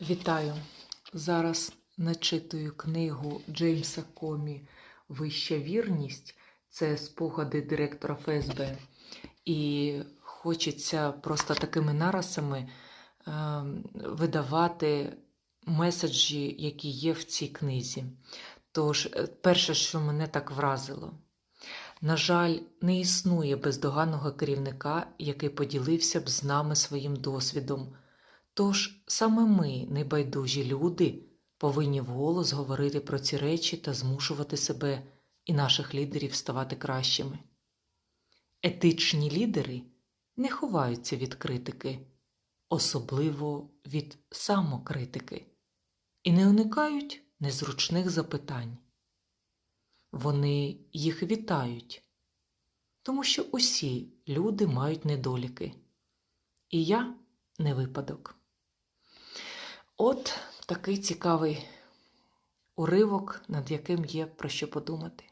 Вітаю! Зараз начитую книгу Джеймса Комі Вища вірність. Це спогади директора ФСБ. І хочеться просто такими нарисами е, видавати меседжі, які є в цій книзі. Тож, е, перше, що мене так вразило. На жаль, не існує бездоганного керівника, який поділився б з нами своїм досвідом. Тож саме ми, небайдужі люди, повинні вголос говорити про ці речі та змушувати себе і наших лідерів ставати кращими. Етичні лідери не ховаються від критики, особливо від самокритики, і не уникають незручних запитань. Вони їх вітають, тому що усі люди мають недоліки, і я не випадок. От такий цікавий уривок, над яким є про що подумати.